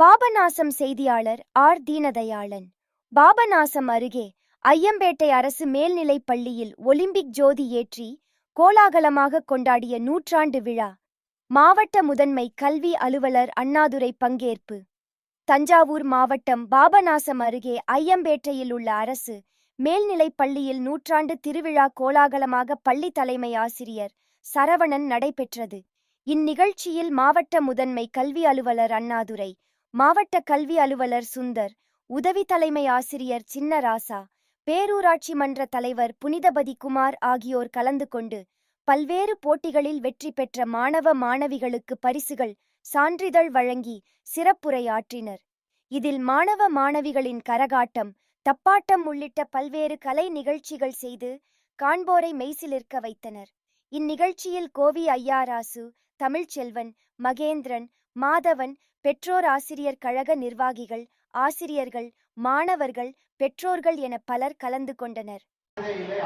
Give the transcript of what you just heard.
பாபநாசம் செய்தியாளர் ஆர். தீனதயாளன். பாபநாசம் அருகே ஐயம்பேட்டை அரசு மேல்நிலைப் பள்ளியில் ஒலிம்பிக் ஜோதி ஏற்றி கோலாகலமாக கொண்டாடிய நூற்றாண்டு விழா. மாவட்ட முதன்மை கல்வி அலுவலர் அண்ணாதுரை பங்கேற்பு. தஞ்சாவூர் மாவட்டம் பாபநாசம் அருகே ஐயம்பேட்டையில் உள்ள அரசு மேல்நிலைப் பள்ளியில் நூற்றாண்டு திருவிழா கோலாகலமாக பள்ளி தலைமை ஆசிரியர் சரவணன் நடைபெற்றது. இந்நிகழ்ச்சியில் மாவட்ட முதன்மை கல்வி அலுவலர் அண்ணாதுரை மாவட்ட கல்வி அலுவலர் சுந்தர் உதவி தலைமை ஆசிரியர் சின்னராசா பேரூராட்சி மன்ற தலைவர் புனிதபதி குமார் ஆகியோர் கலந்து கொண்டு பல்வேறு போட்டிகளில் வெற்றி பெற்ற மாணவ மாணவிகளுக்கு பரிசுகள் சான்றிதழ் வழங்கி சிறப்புரையாற்றினர். இதில் மாணவ மாணவிகளின் கரகாட்டம் தப்பாட்டம் உள்ளிட்ட பல்வேறு கலை நிகழ்ச்சிகள் செய்து காண்போரை மெய்சிலிருக்க வைத்தனர். இந்நிகழ்ச்சியில் கோவி ஐயாராசு தமிழ்ச்செல்வன் மகேந்திரன் மாதவன் பெற்றோர் ஆசிரியர் கழக நிர்வாகிகள் ஆசிரியர்கள் மாணவர்கள் பெற்றோர்கள் என பலர் கலந்து கொண்டனர். இல்லை